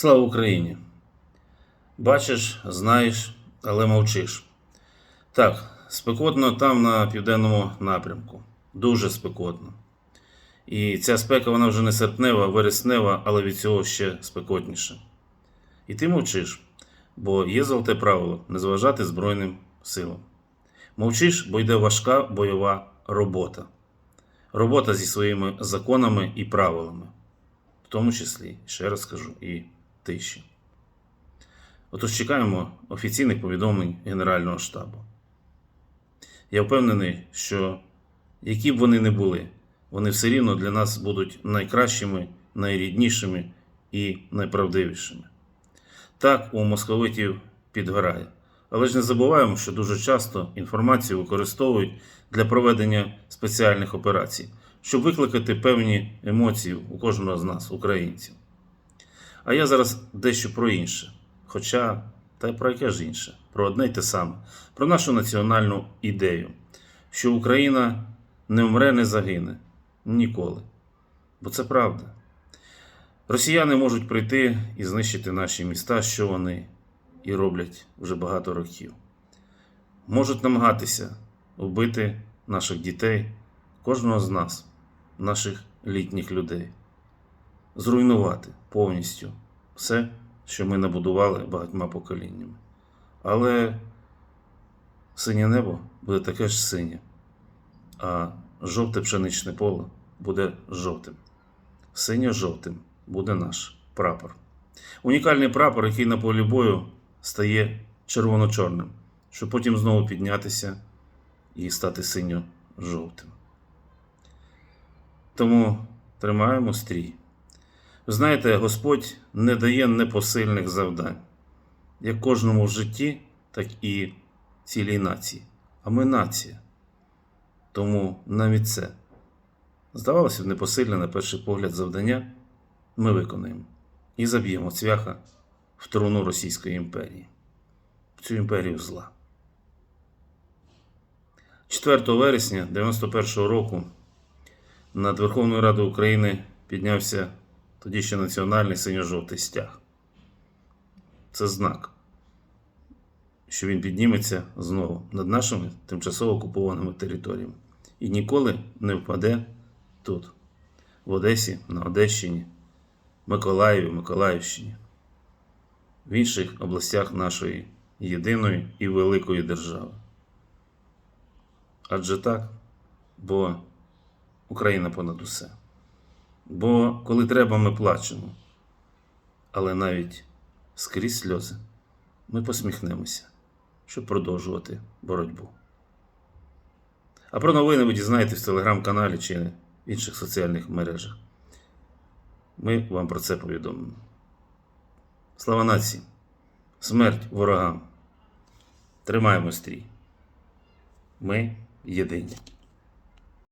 Слава Україні! Бачиш, знаєш, але мовчиш. Так, спекотно там на південному напрямку. Дуже спекотно. І ця спека вона вже не серпнева, вереснева, але від цього ще спекотніше. І ти мовчиш, бо є золоте правило не зважати Збройним силам. Мовчиш, бо йде важка бойова робота. Робота зі своїми законами і правилами, в тому числі, ще раз скажу, і тиші. Отож чекаємо офіційних повідомлень Генерального штабу. Я впевнений, що які б вони не були, вони все рівно для нас будуть найкращими, найріднішими і найправдивішими. Так, у московитів підгорає. Але ж не забуваємо, що дуже часто інформацію використовують для проведення спеціальних операцій, щоб викликати певні емоції у кожного з нас, українців. А я зараз дещо про інше. Хоча, та й про яке ж інше? Про одне й те саме, про нашу національну ідею, що Україна не вмре, не загине ніколи. Бо це правда. Росіяни можуть прийти і знищити наші міста, що вони і роблять вже багато років. Можуть намагатися вбити наших дітей, кожного з нас, наших літніх людей, зруйнувати повністю все, що ми набудували багатьма поколіннями. Але синє небо буде таке ж синє, а жовте пшеничне поле буде жовтим. Синьо-жовтим буде наш прапор. Унікальний прапор, який на полі бою стає червоно-чорним, щоб потім знову піднятися і стати синьо-жовтим. Тому тримаємо стрій. Знаєте, Господь не дає непосильних завдань, як кожному в житті, так і цілій нації. А ми нація. Тому навіть це, здавалося б, непосильне на перший погляд завдання ми виконаємо і заб'ємо цвяха в труну Російської імперії, в цю імперію зла. 4 вересня 91-го року над Верховною Радою України піднявся тоді ще національний синьо-жовтий стяг. Це знак, що він підніметься знову над нашими тимчасово окупованими територіями і ніколи не впаде тут, в Одесі, на Одещині, Миколаєві, Миколаївщині, в інших областях нашої єдиної і великої держави. Адже так, бо Україна понад усе. Бо коли треба, ми плачемо. Але навіть скрізь сльози ми посміхнемося, щоб продовжувати боротьбу. А про новини ви дізнаєтесь в телеграм-каналі чи в інших соціальних мережах. Ми вам про це повідомимо. Слава нації! Смерть ворогам! Тримаємо стрій! Ми єдині.